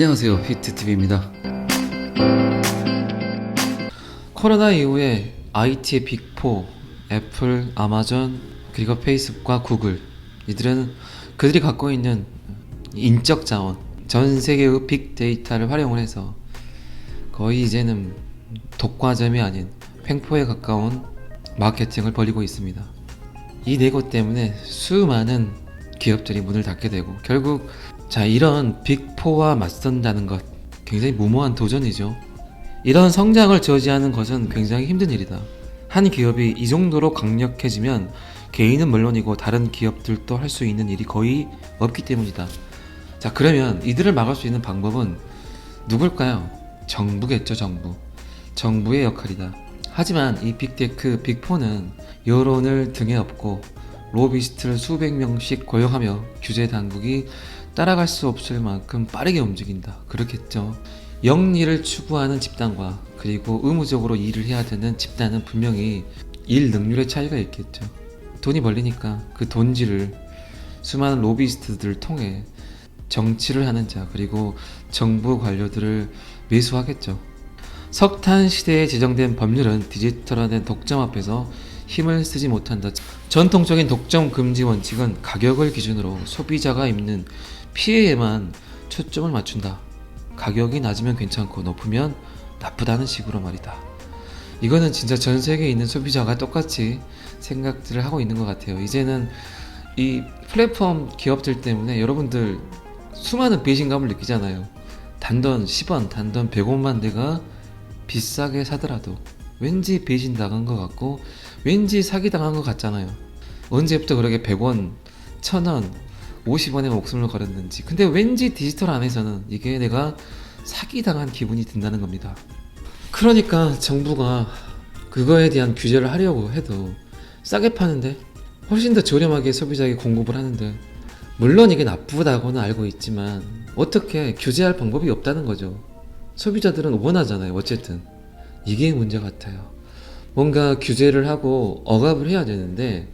안녕하세요. 히트TV입니다. 코로나 이후에 IT의 빅4, 애플, 아마존, 그리고 페이스북과 구글 이들은 그들이 갖고 있는 인적 자원, 전 세계의 빅데이터를 활용을 해서 거의 이제는 독과점이 아닌 횡포에 가까운 마케팅을 벌이고 있습니다. 이 네 곳 때문에 수많은 기업들이 문을 닫게 되고 결국 자 이런 빅4와 맞선다는 것 굉장히 무모한 도전이죠. 이런 성장을 저지하는 것은 굉장히 힘든 일이다. 한 기업이 이 정도로 강력해지면 개인은 물론이고 다른 기업들도 할 수 있는 일이 거의 없기 때문이다. 자 그러면 이들을 막을 수 있는 방법은 누굴까요? 정부겠죠 정부. 정부의 역할이다. 하지만 이 빅테크 빅4는 여론을 등에 업고 로비스트를 수백 명씩 고용하며 규제 당국이 따라갈 수 없을 만큼 빠르게 움직인다. 그렇겠죠. 영리를 추구하는 집단과 그리고 의무적으로 일을 해야 되는 집단은 분명히 일 능률의 차이가 있겠죠. 돈이 벌리니까 그 돈지를 수많은 로비스트들을 통해 정치를 하는 자 그리고 정부 관료들을 매수하겠죠. 석탄 시대에 제정된 법률은 디지털화된 독점 앞에서 힘을 쓰지 못한다. 전통적인 독점 금지 원칙은 가격을 기준으로 소비자가 입는 피해에만 초점을 맞춘다. 가격이 낮으면 괜찮고 높으면 나쁘다는 식으로 말이다. 이거는 진짜 전 세계에 있는 소비자가 똑같이 생각들을 하고 있는 것 같아요. 이제는 이 플랫폼 기업들 때문에 여러분들 수많은 배신감을 느끼잖아요. 단돈 10원, 단돈 100원만 내가 비싸게 사더라도 왠지 배신 당한 것 같고 왠지 사기 당한 것 같잖아요. 언제부터 그렇게 100원, 1000원, 50원에 목숨을 걸었는지. 근데 왠지 디지털 안에서는 이게 내가 사기 당한 기분이 든다는 겁니다. 그러니까 정부가 그거에 대한 규제를 하려고 해도 싸게 파는데 훨씬 더 저렴하게 소비자에게 공급을 하는데 물론 이게 나쁘다고는 알고 있지만 어떻게 규제할 방법이 없다는 거죠. 소비자들은 원하잖아요. 어쨌든 이게 문제 같아요. 뭔가 규제를 하고 억압을 해야 되는데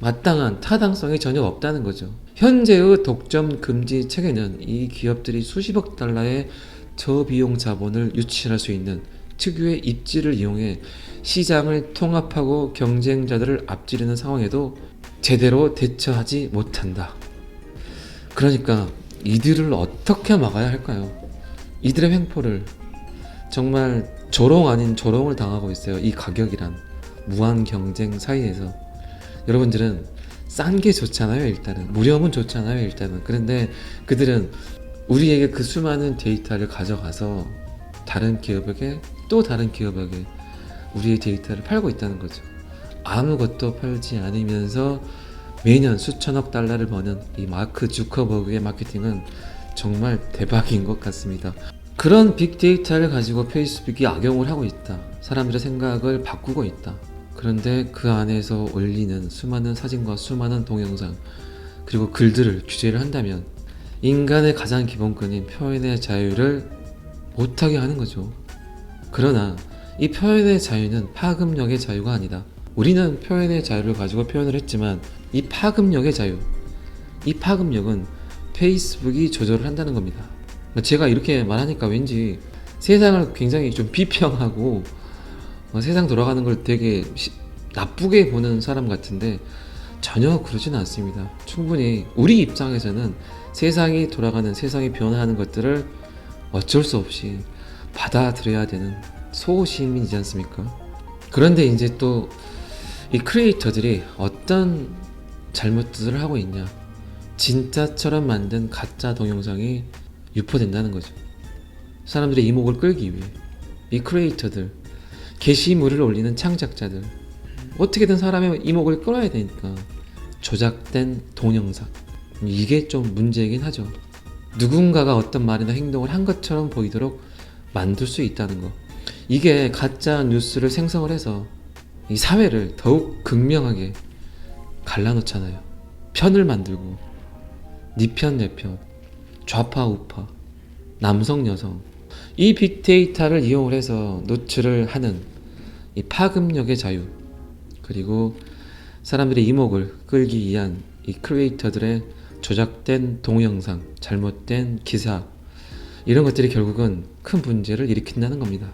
마땅한 타당성이 전혀 없다는 거죠. 현재의 독점 금지 체계는 이 기업들이 수십억 달러의 저비용 자본을 유치할 수 있는 특유의 입지를 이용해 시장을 통합하고 경쟁자들을 앞지르는 상황에도 제대로 대처하지 못한다. 그러니까 이들을 어떻게 막아야 할까요? 이들의 횡포를 정말 조롱 아닌 조롱을 당하고 있어요. 이 가격이란 무한 경쟁 사이에서 여러분들은 싼 게 좋잖아요. 일단은 무료면 좋잖아요. 일단은 그런데 그들은 우리에게 그 수많은 데이터를 가져가서 다른 기업에게 또 다른 기업에게 우리의 데이터를 팔고 있다는 거죠. 아무것도 팔지 않으면서 매년 수천억 달러를 버는 이 마크 주커버그의 마케팅은 정말 대박인 것 같습니다. 그런 빅데이터를 가지고 페이스북이 악용을 하고 있다. 사람들의 생각을 바꾸고 있다. 그런데 그 안에서 올리는 수많은 사진과 수많은 동영상 그리고 글들을 규제를 한다면 인간의 가장 기본권인 표현의 자유를 못하게 하는 거죠. 그러나 이 표현의 자유는 파급력의 자유가 아니다. 우리는 표현의 자유를 가지고 표현을 했지만 이 파급력의 자유, 이 파급력은 페이스북이 조절을 한다는 겁니다. 제가 이렇게 말하니까 왠지 세상을 굉장히 좀 비평하고 어, 세상 돌아가는 걸 되게 시- 나쁘게 보는 사람 같은데 전혀 그러진 않습니다. 충분히 우리 입장에서는 세상이 돌아가는 세상이 변화하는 것들을 어쩔 수 없이 받아들여야 되는 소시민이지 않습니까? 그런데 이제 또 이 크리에이터들이 어떤 잘못들을 하고 있냐? 진짜처럼 만든 가짜 동영상이 유포된다는 거죠. 사람들의 이목을 끌기 위해 이 크리에이터들 게시물을 올리는 창작자들. 어떻게든 사람의 이목을 끌어야 되니까. 조작된 동영상. 이게 좀 문제이긴 하죠. 누군가가 어떤 말이나 행동을 한 것처럼 보이도록 만들 수 있다는 거. 이게 가짜 뉴스를 생성을 해서 이 사회를 더욱 극명하게 갈라놓잖아요. 편을 만들고. 네편내 편, 좌파 우파, 남성 여성 이 빅데이터를 이용을 해서 노출을 하는 이 파급력의 자유 그리고 사람들의 이목을 끌기 위한 이 크리에이터들의 조작된 동영상, 잘못된 기사 이런 것들이 결국은 큰 문제를 일으킨다는 겁니다.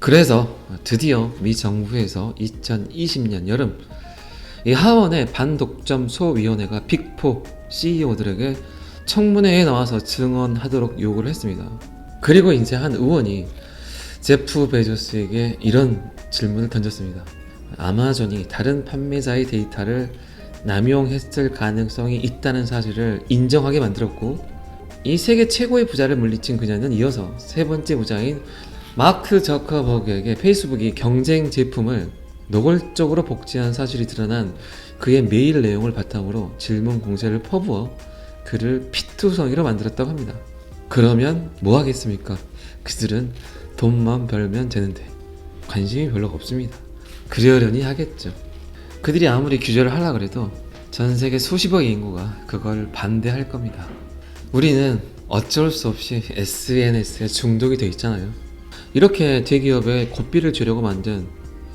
그래서 드디어 미 정부에서 2020년 여름 이 하원의 반독점 소위원회가 빅포 CEO들에게 청문회에 나와서 증언하도록 요구를 했습니다. 그리고 이제 한 의원이 제프 베조스에게 이런 질문을 던졌습니다. 아마존이 다른 판매자의 데이터를 남용했을 가능성이 있다는 사실을 인정하게 만들었고 이 세계 최고의 부자를 물리친 그녀는 이어서 세 번째 부자인 마크 저커버그에게 페이스북이 경쟁 제품을 노골적으로 복제한 사실이 드러난 그의 메일 내용을 바탕으로 질문 공세를 퍼부어 그를 피투성이로 만들었다고 합니다. 그러면 뭐 하겠습니까? 그들은 돈만 벌면 되는데 관심이 별로 없습니다. 그러려니 하겠죠. 그들이 아무리 규제를 하려 그래도 전 세계 수십억의 인구가 그걸 반대할 겁니다. 우리는 어쩔 수 없이 SNS에 중독이 돼 있잖아요. 이렇게 대기업에 고삐를 주려고 만든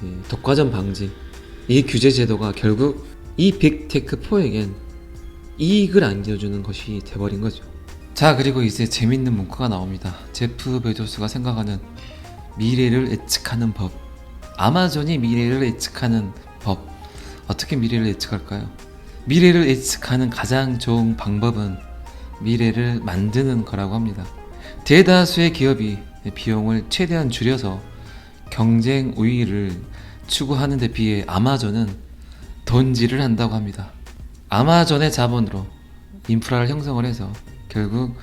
이 독과점 방지, 이 규제 제도가 결국 이 빅테크4에겐 이익을 안겨주는 것이 돼버린 거죠. 자, 그리고 이제 재밌는 문구가 나옵니다. 제프 베조스가 생각하는 미래를 예측하는 법. 아마존이 미래를 예측하는 법. 어떻게 미래를 예측할까요? 미래를 예측하는 가장 좋은 방법은 미래를 만드는 거라고 합니다. 대다수의 기업이 비용을 최대한 줄여서 경쟁 우위를 추구하는 데 비해 아마존은 돈질을 한다고 합니다. 아마존의 자본으로 인프라를 형성을 해서 결국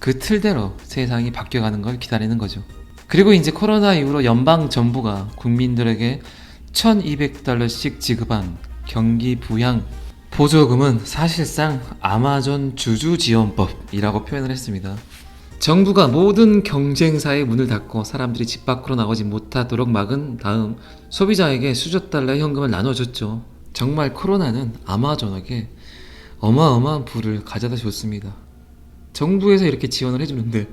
그 틀대로 세상이 바뀌어가는 걸 기다리는 거죠. 그리고 이제 코로나 이후로 연방 정부가 국민들에게 1200달러씩 지급한 경기 부양 보조금은 사실상 아마존 주주 지원법이라고 표현을 했습니다. 정부가 모든 경쟁사의 문을 닫고 사람들이 집 밖으로 나가지 못하도록 막은 다음 소비자에게 수조 달러의 현금을 나눠줬죠. 정말 코로나는 아마존에게 어마어마한 부를 가져다 줬습니다. 정부에서 이렇게 지원을 해주는데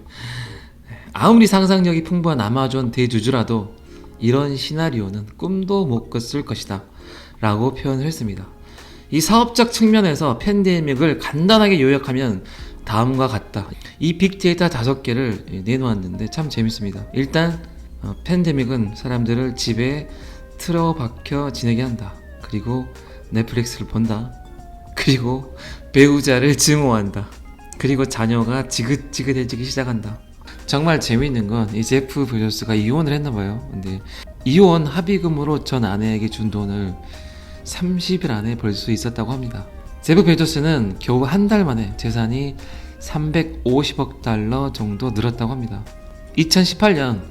아무리 상상력이 풍부한 아마존 대주주라도 이런 시나리오는 꿈도 못 꿨을 것이다 라고 표현을 했습니다. 이 사업적 측면에서 팬데믹을 간단하게 요약하면 다음과 같다. 이 빅데이터 다섯 개를 내놓았는데 참 재밌습니다. 일단 어, 팬데믹은 사람들을 집에 틀어박혀 지내게 한다. 그리고 넷플릭스를 본다. 그리고 배우자를 증오한다. 그리고 자녀가 지긋지긋해지기 시작한다. 정말 재밌는 건 이 제프 베조스가 이혼을 했나 봐요. 근데 이혼 합의금으로 전 아내에게 준 돈을 30일 안에 벌 수 있었다고 합니다. 제프 베조스는 겨우 한 달 만에 재산이 350억 달러 정도 늘었다고 합니다. 2018년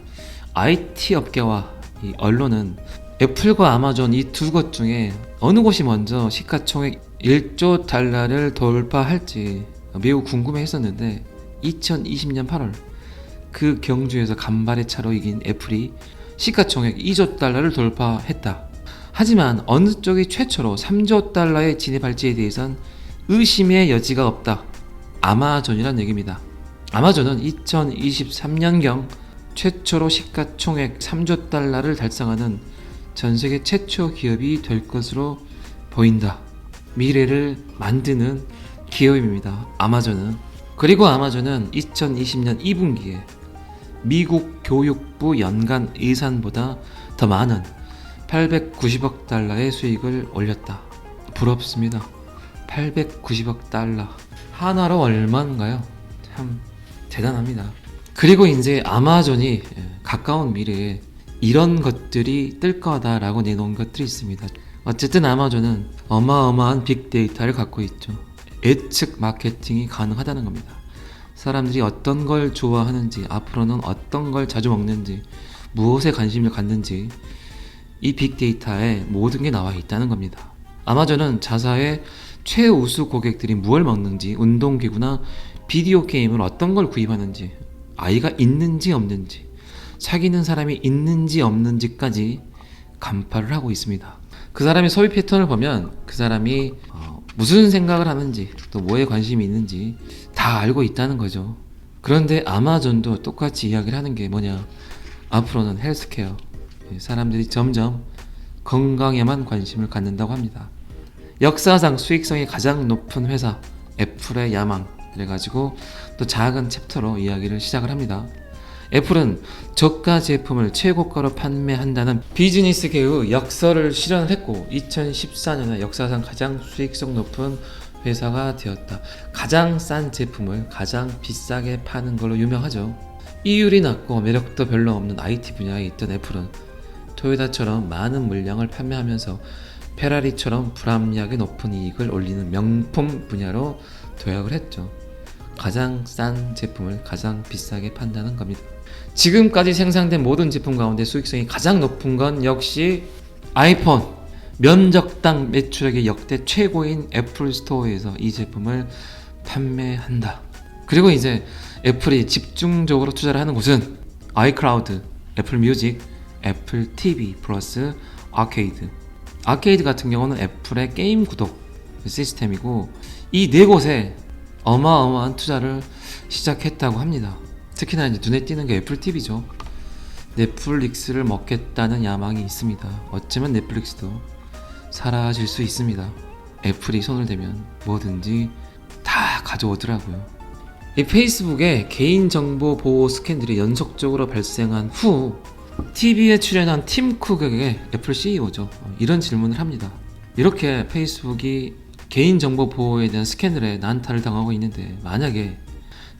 IT 업계와 이 언론은 애플과 아마존 이 두 곳 중에 어느 곳이 먼저 시가총액 1조 달러를 돌파할지 매우 궁금해 했었는데 2020년 8월 그 경주에서 간발의 차로 이긴 애플이 시가총액 2조 달러를 돌파했다. 하지만 어느 쪽이 최초로 3조 달러에 진입할지에 대해선 의심의 여지가 없다. 아마존이란 얘기입니다. 아마존은 2023년경 최초로 시가총액 3조 달러를 달성하는 전 세계 최초 기업이 될 것으로 보인다. 미래를 만드는 기업입니다. 아마존은. 그리고 아마존은 2020년 2분기에 미국 교육부 연간 예산보다 더 많은 890억 달러의 수익을 올렸다. 부럽습니다. 890억 달러. 하나로 얼마인가요? 참 대단합니다. 그리고 이제 아마존이 가까운 미래에 이런 것들이 뜰 거다라고 내놓은 것들이 있습니다. 어쨌든 아마존은 어마어마한 빅데이터를 갖고 있죠. 예측 마케팅이 가능하다는 겁니다. 사람들이 어떤 걸 좋아하는지, 앞으로는 어떤 걸 자주 먹는지, 무엇에 관심을 갖는지, 이 빅데이터에 모든 게 나와 있다는 겁니다. 아마존은 자사의 최우수 고객들이 무엇을 먹는지, 운동기구나 비디오 게임을 어떤 걸 구입하는지, 아이가 있는지 없는지, 사귀는 사람이 있는지 없는지까지 간파를 하고 있습니다. 그 사람의 소비 패턴을 보면 그 사람이 어, 무슨 생각을 하는지 또 뭐에 관심이 있는지 다 알고 있다는 거죠. 그런데 아마존도 똑같이 이야기를 하는 게 뭐냐? 앞으로는 헬스케어. 예, 사람들이 점점 건강에만 관심을 갖는다고 합니다. 역사상 수익성이 가장 높은 회사 애플의 야망 그래가지고 또 작은 챕터로 이야기를 시작을 합니다. 애플은 저가 제품을 최고가로 판매한다는 비즈니스계의 역설을 실현을 했고 2014년에 역사상 가장 수익성 높은 회사가 되었다. 가장 싼 제품을 가장 비싸게 파는 걸로 유명하죠. 이율이 낮고 매력도 별로 없는 IT 분야에 있던 애플은 토요타처럼 많은 물량을 판매하면서 페라리처럼 불합리하게 높은 이익을 올리는 명품 분야로 도약을 했죠. 가장 싼 제품을 가장 비싸게 판다는 겁니다. 지금까지 생산된 모든 제품 가운데 수익성이 가장 높은 건 역시 아이폰. 면적당 매출액의 역대 최고인 애플 스토어에서 이 제품을 판매한다. 그리고 이제 애플이 집중적으로 투자를 하는 곳은 아이클라우드, 애플 뮤직, 애플 TV 플러스 아케이드. 아케이드 같은 경우는 애플의 게임 구독 시스템이고 이 네 곳에 어마어마한 투자를 시작했다고 합니다. 특히나 이제 눈에 띄는 게 애플 TV죠. 넷플릭스를 먹겠다는 야망이 있습니다. 어쩌면 넷플릭스도 사라질 수 있습니다. 애플이 손을 대면 뭐든지 다 가져오더라고요. 이 페이스북에 개인정보 보호 스캔들이 연속적으로 발생한 후 TV에 출연한 팀 쿡에게 애플 CEO죠. 이런 질문을 합니다. 이렇게 페이스북이 개인정보 보호에 대한 스캔들에 난타를 당하고 있는데 만약에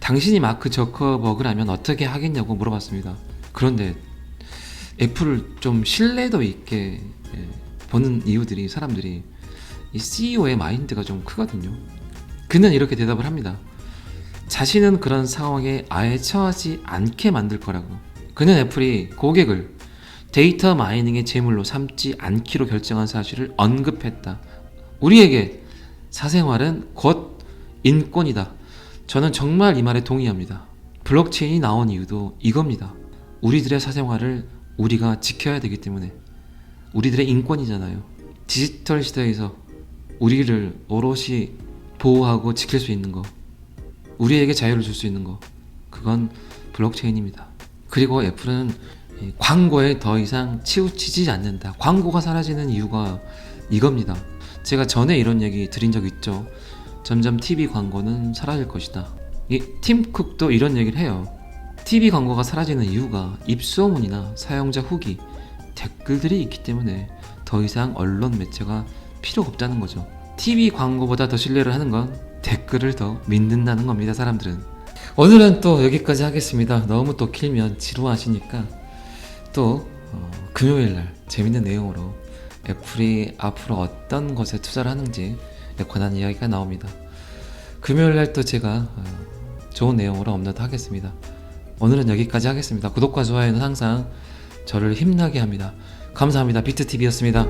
당신이 마크 저커버그라면 어떻게 하겠냐고 물어봤습니다. 그런데 애플을 좀 신뢰도 있게 예, 보는 이유들이 사람들이 이 CEO의 마인드가 좀 크거든요. 그는 이렇게 대답을 합니다. 자신은 그런 상황에 아예 처하지 않게 만들 거라고. 그는 애플이 고객을 데이터 마이닝의 제물로 삼지 않기로 결정한 사실을 언급했다. 우리에게 사생활은 곧 인권이다. 저는 정말 이 말에 동의합니다. 블록체인이 나온 이유도 이겁니다. 우리들의 사생활을 우리가 지켜야 되기 때문에 우리들의 인권이잖아요. 디지털 시대에서 우리를 오롯이 보호하고 지킬 수 있는 거, 우리에게 자유를 줄 수 있는 거, 그건 블록체인입니다. 그리고 애플은 이 광고에 더 이상 치우치지 않는다. 광고가 사라지는 이유가 이겁니다. 제가 전에 이런 얘기 드린 적 있죠. 점점 TV 광고는 사라질 것이다. 이 팀 쿡도 이런 얘기를 해요. TV 광고가 사라지는 이유가 입소문이나 사용자 후기, 댓글들이 있기 때문에 더 이상 언론 매체가 필요가 없다는 거죠. TV 광고보다 더 신뢰를 하는 건 댓글을 더 믿는다는 겁니다, 사람들은. 오늘은 또 여기까지 하겠습니다. 너무 또 길면 지루하시니까 또 어, 금요일 날 재밌는 내용으로 애플이 앞으로 어떤 것에 투자를 하는지 관한 이야기가 나옵니다. 금요일 날 또 제가 어, 좋은 내용으로 업로드 하겠습니다. 오늘은 여기까지 하겠습니다. 구독과 좋아요는 항상 저를 힘나게 합니다. 감사합니다. 비트TV였습니다.